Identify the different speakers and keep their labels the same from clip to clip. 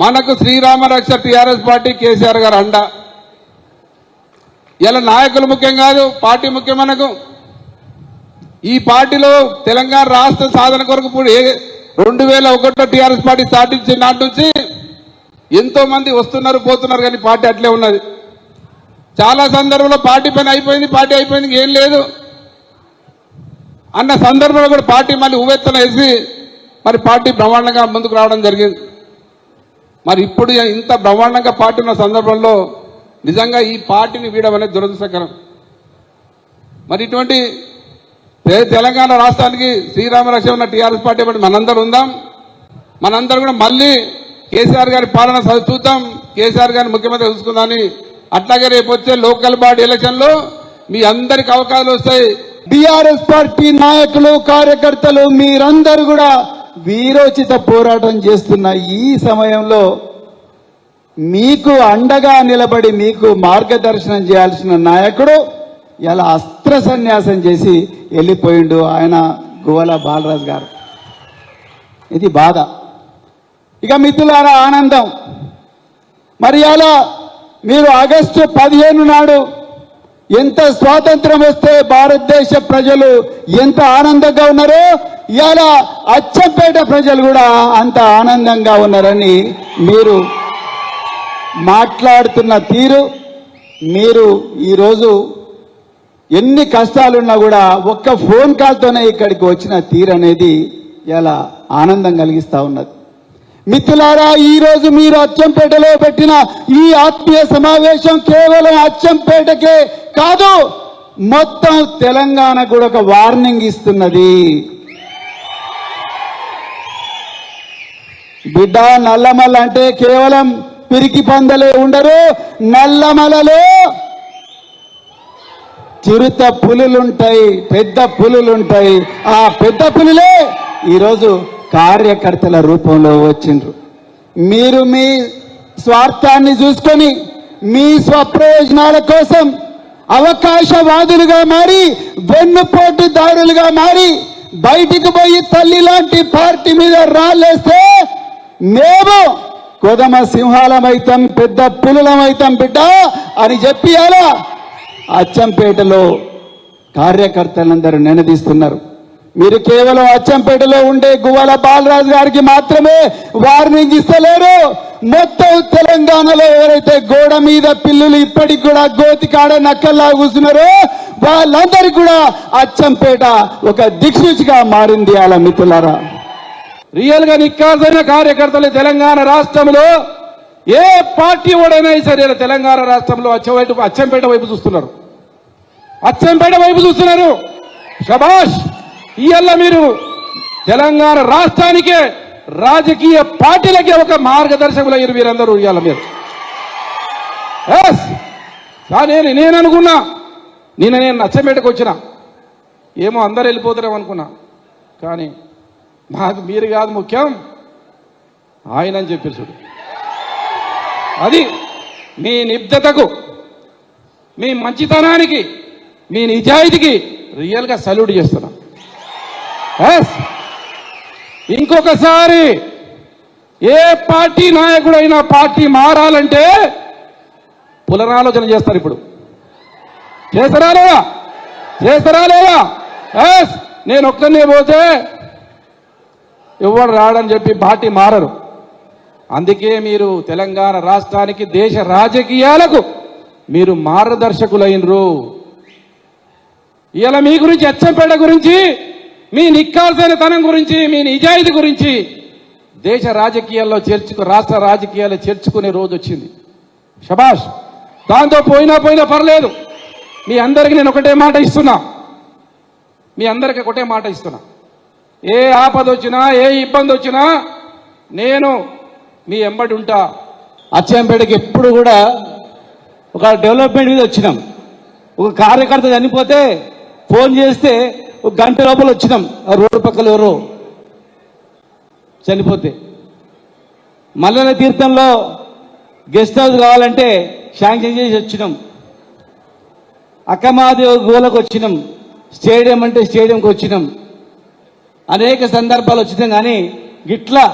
Speaker 1: మనకు శ్రీరామ రక్ష TRS party KCR గారు అండ. ఇలా నాయకులు ముఖ్యం కాదు పార్టీ ముఖ్యం మనకు ఈ పార్టీలో తెలంగాణ రాష్ట్ర సాధన కొరకు ఏ రెండు వేల ఒకటిలో టీఆర్ఎస్ పార్టీ స్థాపించిన నాటి నుంచి ఎంతో మంది వస్తున్నారు పోతున్నారు కానీ పార్టీ అట్లే ఉన్నది. చాలా సందర్భంలో పార్టీ పని అయిపోయింది పార్టీ అయిపోయింది ఏం లేదు. అన్న సందర్భంలో కూడా పార్టీ మళ్ళీ ఉవ్వెత్తన వేసి మరి పార్టీ బ్రహ్మాండంగా ముందుకు రావడం జరిగింది. మరి ఇప్పుడు ఇంత బ్రహ్మాండంగా పార్టీ ఉన్న సందర్భంలో నిజంగా ఈ పార్టీని వీడడం అనేది దురదృష్టకరం. మరి ఇటువంటి తెలంగాణ రాష్ట్రానికి శ్రీరామరక్ష ఉన్న టీఆర్ఎస్ పార్టీ బట్టి మనందరం ఉందాం. మనందరం కూడా మళ్ళీ కేసీఆర్ గారి పాలన చూద్దాం. కేసీఆర్ గారిని ముఖ్యమంత్రి చూసుకుందామని. అట్లాగే రేపు వచ్చే లోకల్ బాడీ ఎలక్షన్లో మీ అందరికి అవకాశాలు వస్తాయి.
Speaker 2: బీఆర్ఎస్ పార్టీ నాయకులు కార్యకర్తలు మీరందరూ కూడా వీరోచిత పోరాటం చేస్తున్న ఈ సమయంలో మీకు అండగా నిలబడి మీకు మార్గదర్శనం చేయాల్సిన నాయకుడు ఇలా అస్త్ర సన్యాసం చేసి వెళ్ళిపోయిండు ఆయన గువల బాలరాజు గారు. ఇది బాధ. ఇక మిత్రులారా ఆనందం. మరి అలా మీరు ఆగస్టు పదిహేను నాడు ఎంత స్వాతంత్రం వస్తే భారతదేశ ప్రజలు ఎంత ఆనందంగా ఉన్నారో ఇవాళ అచ్చంపేట ప్రజలు కూడా అంత ఆనందంగా ఉన్నారని మీరు మాట్లాడుతున్న తీరు మీరు ఈరోజు ఎన్ని కష్టాలున్నా కూడా ఒక్క ఫోన్ కాల్తోనే ఇక్కడికి వచ్చిన తీరు అనేది ఇలా ఆనందం కలిగిస్తూ ఉన్నది. మిత్రులారా ఈరోజు మీరు అచ్చంపేటలో పెట్టిన ఈ ఆత్మీయ సమావేశం కేవలం అచ్చంపేటకే కాదు మొత్తం తెలంగాణ కూడా ఒక వార్నింగ్ ఇస్తున్నది. బిడ్డ నల్లమల్ల అంటే కేవలం పిరికి పందలే ఉండరు నల్లమలలో చిరుత పులులుంటాయి పెద్ద పులులుంటాయి. ఆ పెద్ద పులులే ఈరోజు కార్యకర్తల రూపంలో వచ్చిండ్రు. మీరు మీ స్వార్థాన్ని చూసుకొని మీ స్వప్రయోజనాల కోసం అవకాశవాదులుగా మారి వెన్నుపోటుదారులుగా మారి బయటికి పోయి తల్లి లాంటి పార్టీ మీద రాలేస్తే మేము కొదమ సింహాలమైతం పెద్ద పులులమైతం బిడ్డ అని చెప్పి అలా అచ్చంపేటలో కార్యకర్తలందరూ నినదీస్తున్నారు. మీరు కేవలం అచ్చంపేటలో ఉండే గువ్వల బాలరాజు గారికి మాత్రమే వార్నింగ్ ఇస్తలేరు. మొత్తం తెలంగాణలో ఎవరైతే గోడ మీద పిల్లులు ఇప్పటికి కూడా గోతికాడ నక్కల్లా కూర్చున్నారో వాళ్ళందరికీ కూడా అచ్చంపేట ఒక దిక్సూచిగా మారింది అలా మిత్రులారా.
Speaker 1: రియల్గా నిక్కాసైన కార్యకర్తలు తెలంగాణ రాష్ట్రంలో ఏ పార్టీ ఓడైనా సరే తెలంగాణ రాష్ట్రంలో అచ్చవైపు అచ్చంపేట వైపు చూస్తున్నారు. అచ్చంపేట వైపు చూస్తున్నారు. షబాష్ ఇవల్ల మీరు తెలంగాణ రాష్ట్రానికే రాజకీయ పార్టీలకే ఒక మార్గదర్శకులయ్యారు మీరందరూ ఇవాళ మీరు. ఎస్! నేను నేను అనుకున్నా నిన్న నేను అచ్చంపేటకు వచ్చిన. ఏమో అందరు వెళ్ళిపోతున్నాం అనుకున్నా. కానీ నాకు మీరు కాదు ముఖ్యం. ఆయన అని చెప్పారు చూడు. అది మీ నిబ్దతకు మీ మంచితనానికి మీ నిజాయితీకి రియల్గా సల్యూట్ చేస్తున్నా. ఎస్ ఇంకొకసారి ఏ పార్టీ నాయకుడైనా పార్టీ మారాలంటే పునరాలోచన చేస్తారు ఇప్పుడు. చేస్తారా లేదా? చేస్తారా లేదా? ఎస్ నేను ఒక్కనే పోతే ఎవరు రాడని చెప్పి పార్టీ మారరు. అందుకే మీరు తెలంగాణ రాష్ట్రానికి దేశ రాజకీయాలకు మీరు మార్గదర్శకులైనరు. ఇలా మీ గురించి అచ్చంపేట గురించి మీ నిక్కాల్సిన తనం గురించి మీ నిజాయితీ గురించి దేశ రాజకీయాల్లో చేర్చుకు రాష్ట్ర రాజకీయాల్లో చేర్చుకునే రోజు వచ్చింది. షబాష్ దాంతో పోయినా పోయినా పర్లేదు. మీ అందరికీ నేను ఒకటే మాట ఇస్తున్నా. మీ అందరికీ ఒకటే మాట ఇస్తున్నా. ఏ ఆపద వచ్చినా ఏ ఇబ్బంది వచ్చినా నేను మీ ఎంబడి ఉంటా.
Speaker 2: అచ్చంపేటకి ఎప్పుడు కూడా ఒక డెవలప్మెంట్ మీద వచ్చినాం. ఒక కార్యకర్త చనిపోతే ఫోన్ చేస్తే ఒక గంట లోపల వచ్చినాం. ఆ రోడ్డు పక్కల ఎవరో చనిపోతే. మల్లెల తీర్థంలో గెస్ట్ హౌస్ కావాలంటే శాంక్షన్ చేసి వచ్చినాం. అక్కమాదేవి గోలకు వచ్చినాం. స్టేడియం అంటే స్టేడియంకి వచ్చినాం. అనేక సందర్భాలు వచ్చినాం కానీ గిట్లా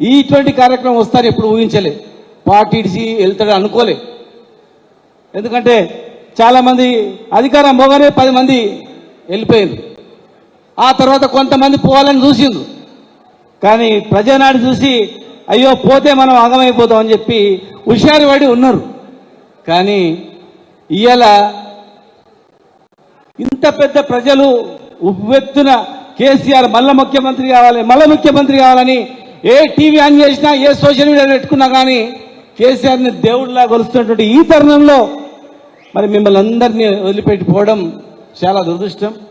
Speaker 3: ఇటువంటి కార్యక్రమం వస్తారని ఎప్పుడు ఊహించలే. పార్టీ ఇడిచి వెళ్తాడు అనుకోలే. ఎందుకంటే చాలామంది అధికారం పోగానే పది మంది వెళ్ళిపోయింది ఆ తర్వాత కొంతమంది పోవాలని చూసిండ్రు. కానీ ప్రజానాడు చూసి అయ్యో పోతే మనం ఆగమైపోతాం అని చెప్పి హుషారు పడి ఉన్నారు. కానీ ఇవాళ ఇంత పెద్ద ప్రజలు ఉవ్వెత్తున కేసీఆర్ మళ్ళీ ముఖ్యమంత్రి కావాలి మళ్ళీ ముఖ్యమంత్రి కావాలని ఏ టీవీ ఆన్ చేసినా ఏ సోషల్ మీడియా పెట్టుకున్నా కానీ కేసీఆర్ని దేవుడిలా కొలుస్తున్నటువంటి ఈ తరుణంలో మరి మిమ్మల్ని అందరినీ వదిలిపెట్టిపోవడం చాలా దురదృష్టం.